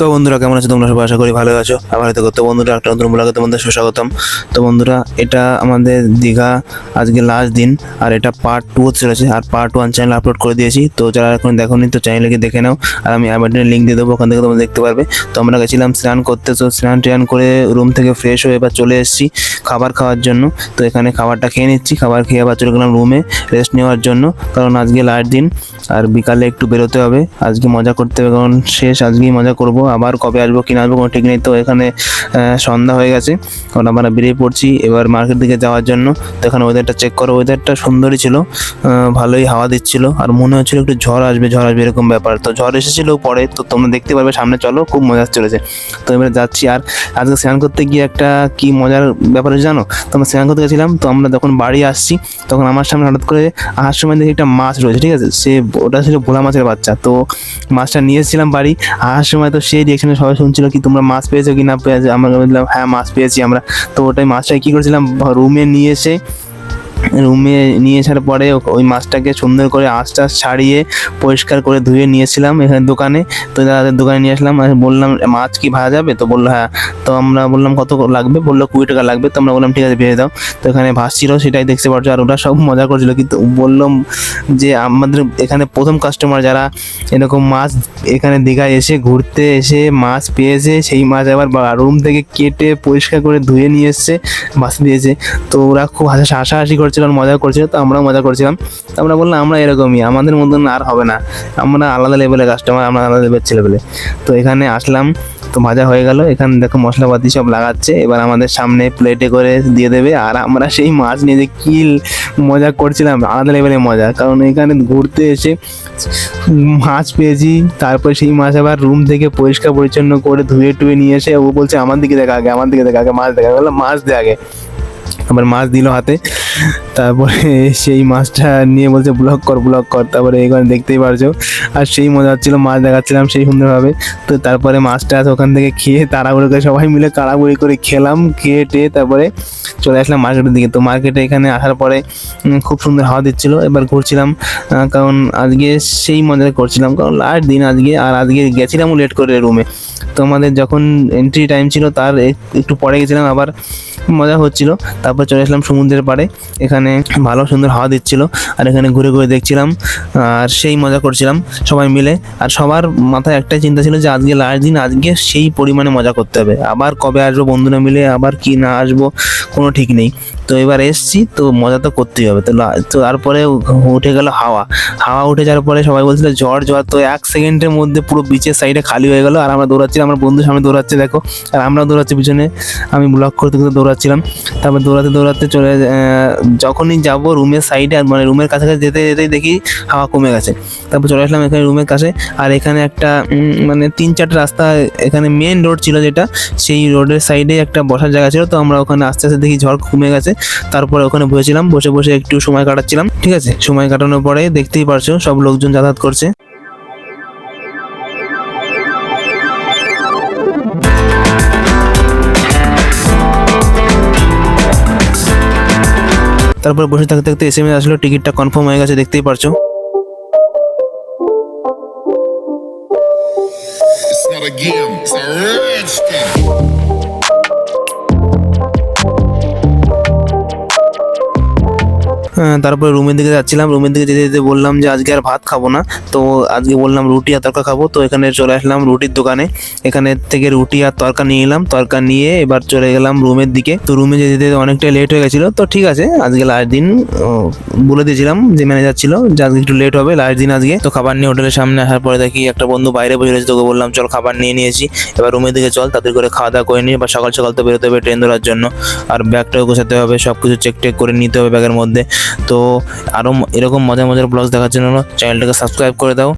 তো বন্ধুরা, কেমন আছো তোমরা? সবাই আশা করি ভালো আছো। আবার হয়তো তো বন্ধুরা, একটা নতুন ব্লগে তোমাদের সুস্বাগতম। তো বন্ধুরা, এটা আমাদের দীঘা, আজকে লাস্ট দিন, আর এটা পার্ট টু চলেছে। আর পার্ট ওয়ান চ্যানেল আপলোড করে দিয়েছি। তো যারা এখন দেখোনি, তো চ্যানেলে গিয়ে দেখে নাও। আর আমি অ্যাবার্টের লিঙ্ক দিয়ে দেবো, ওখান থেকে তোমরা দেখতে পারবে। তো আমরা গেছিলাম, স্নান করতে। তো স্নান ট্রান করে রুম থেকে ফ্রেশ হয়ে এবার চলে এসেছি খাবার খাওয়ার জন্য। তো এখানে খাবারটা খেয়ে নিচ্ছি। খাবার খেয়ে আবার চলে গেলাম রুমে রেস্ট নেওয়ার জন্য। কারণ আজকে লাস্ট দিন, আর বিকালে একটু বেরোতে হবে। আজকে মজা করতে হবে, কারণ শেষ আজকেই মজা করব। আবার কবে আসব কি না আসব কোনো ঠিক নেই। তো এখানে সন্ধ্যা হয়ে গেছে। কারণ আমরা বেরিয়ে পড়ছি এবার মার্কেট দিকে যাওয়ার জন্য। তো এখানে ওয়েদারটা চেক করো। ওয়েদারটা সুন্দরই ছিল ভালোই হাওয়া দিচ্ছিল। আর মনে হচ্ছিল একটু ঝড় আসবে ঝড় আসবে এরকম ব্যাপার। তো ঝড় এসেছিল পরে, তো তোমরা দেখতে পারবে সামনে। চলো, খুব মজা চলেছে। তো এবারে যাচ্ছি। আর আজকে স্নান করতে গিয়ে একটা কি মজার ব্যাপার জানো? তো আমরা স্নান করতে গেছিলাম, তো আমরা যখন বাড়ি আসছি, তখন আমার সামনে হঠাৎ করে আসার সময় দেখি একটা মাছ রয়েছে, ঠিক আছে? সে, ওটা ছিল ভোলা মাছের বাচ্চা। তো মাছটা নিয়ে এসেছিলাম বাড়ি। আসার সময় তো সেই রিয়েকশনে সবাই শুনছিল কি তোমরা মাছ পেয়েছ কি না পেয়েছ? আমরা বললাম হ্যাঁ মাছ পেয়েছি আমরা। তো ওটাই মাছটাই কী করেছিলাম? রুমে নিয়ে এসে রুমে নিয়ে আসার পরে ওই মাছটাকে সুন্দর করে আঁশ টাশ ছাড়িয়ে পরিষ্কার করে ধুয়ে নিয়েছিলাম এখানে দোকানে। তো দাদাদের দোকানে নিয়ে আসলাম, আর বললাম, মাছ কি ভাজা যাবে? তো বলল হ্যাঁ। তো আমরা বললাম, কত লাগবে? বলল, কুড়ি টাকা লাগবে। তো আমরা বললাম, ঠিক আছে, ভেজে দাও। তো এখানে ভাসছিল, সেটাই দেখতে পাচ্ছ, আর ওরা সব মজা করছিল। কিন্তু বললাম যে, আমাদের এখানে প্রথম কাস্টমার যারা এরকম মাছ এখানে দীঘায় এসে, ঘুরতে এসে মাছ পেয়েছে, সেই মাছ আবার রুম থেকে কেটে পরিষ্কার করে ধুয়ে নিয়ে এসছে বাস দিয়েছে। তো ওরা খুব হাসা হাসাহাসি করছিল মজা করছিল তো আমরাও মজা করছিলাম। তো আমরা বললাম, আমরা এরকমই, আমাদের মতন আর হবে না। আমরা আলাদা লেভেলের কাস্টমার আমরা আলাদা লেভেলের ছেলেবেলে তো এখানে আসলাম, তো ভাজা হয়ে গেল। এখানে দেখো মশলাপাতি সব লাগাচ্ছে। এবার আমাদের সামনে প্লেটে করে দিয়ে দেবে। আর আমরা সেই মাছ নিয়ে যে কি মজা করছিলাম, আলাদা লেভেলের মজা। কারণ এখানে ঘুরতে এসে মাছ পেয়েছি। তারপর সেই মাছ আবার রুম থেকে পরিষ্কার পরিচ্ছন্ন করে ধুয়ে টুয়ে নিয়ে এসে ও বলছে, আমার দিকে দেখা আগে, আমার দিকে দেখা আগে, মাছ দেখা বললাম, মাছ দে আগে। আবার মাছ দিল হাতে। তারপরে সেই মাছটা নিয়ে বলছে, ব্লক কর ব্লক কর। তারপরে এখানে দেখতেই পারছ। আর সেই মজা হচ্ছিল, মাছ দেখাচ্ছিলাম সেই সুন্দরভাবে। তো তারপরে মাছটা ওখান থেকে খেয়ে তাড়াহুড়ো করে সবাই মিলে কাড়াগুড়ি করে খেলাম খেয়ে টেয়ে তারপরে চলে আসলাম মার্কেটের দিকে। তো মার্কেটে এখানে আসার পরে খুব সুন্দর হাওয়া দিচ্ছিল। এবার ঘুরছিলাম কারণ আজকে সেই মজা করছিলাম। কারণ লাস্ট দিন আজকে, আর আজকে গেছিলাম লেট করে রুমে তো আমাদের যখন এন্ট্রি টাইম ছিল, তার একটু পরে গেছিলাম, আবার মজা হচ্ছিল। তারপর চলে আসলাম সমুদ্রের পাড়ে। এখানে ভালো সুন্দর হাওয়া দিচ্ছিল আর এখানে ঘুরে ঘুরে দেখছিলাম, আর সেই মজা করছিলাম সবাই মিলে। আর সবার মাথায় একটাই চিন্তা ছিল যে আজকে লাস্ট দিন, আজকে সেই পরিমাণে মজা করতে হবে। আবার কবে আসব বন্ধুরা মিলে, আবার কি না আসব কোনো ঠিক নেই। তো এবার এসছি, তো মজা তো করতেই হবে। তো তো তারপরে উঠে গেল হাওয়া। হাওয়া উঠে যাওয়ার পরে সবাই বলছিল, ঝড় ঝড়। তো এক সেকেন্ডের মধ্যে পুরো বিচের সাইডে খালি হয়ে গেল। আর আমরা দৌড়াচ্ছি, আমার বন্ধু সামনে দৌড়াচ্ছে, দেখো। আর আমরাও দৌড়াচ্ছি পিছনে। আমি ব্লক করতে করতে দৌড়াচ্ছিলাম। তারপর দৌড়াতে দৌড়াতে চলে যখনই যাব রুমের সাইডে আর মানে রুমের কাছাকাছি যেতে যেতেই দেখি হাওয়া কমে গেছে। তারপর চলে আসলাম এখানে রুমের কাছে, আর এখানে একটা মানে তিন চারটে রাস্তা, এখানে মেন রোড ছিল যেটা, সেই রোডের সাইডে একটা বসার জায়গা ছিল, তো আমরা ওখানে আস্তে আস্তে দেখি ঝড় কমে গেছে। তারপরে ওখানে বসেছিলাম, বসে বসে একটু সময় কাটাচ্ছিলাম, ঠিক আছে? সময় কাটানোর পরে দেখতেই পারছ, সব লোকজন যাতায়াত করছে। তারপর বসে থাকতে থাকতে এস এম এস আসলো টিকিটটা কনফার্ম হয়ে গেছে দেখতেই পারছ It's not a game, it's a rich thing. তারপরে রুমের দিকে যাচ্ছিলাম রুমের দিকে যেতে যেতে বললাম যে আজকে আর ভাত খাব না। তো আজকে বললাম রুটি আর তরকা খাব, তো এখানে চলে আসলাম রুটির দোকানে। এখানে থেকে রুটি আর তরকা নিয়ে এলাম, তরকা নিয়ে এবার চলে গেলাম রুমের দিকে। তো রুমে যেতে যেতে অনেকটাই লেট হয়ে গেছিল, তো ঠিক আছে, আজকে লাস্ট দিন বলে দিয়েছিলাম যে ম্যানেজার ছিল যে আজকে একটু লেট হবে লাস্ট দিন আজকে। তো খাবার নিয়ে হোটেলের সামনে আসার পরে দেখি একটা বন্ধু বাইরে বসে রয়েছে, তোকে বললাম, চল খাবার নিয়ে নিয়েছি। এবার রুমের দিকে চল, তাদের করে খাওয়া দাওয়া করে নিয়ে এবার সকাল সকাল তো বেরোতে হবে ট্রেন ধরার জন্য। আর ব্যাগটাও গোছাতে হবে সব কিছু চেক টেক করে নিতে হবে ব্যাগের মধ্যে। তো আরও এরকম মজার মজার ব্লগস দেখার জন্য চ্যানেলটাকে সাবস্ক্রাইব করে দাও।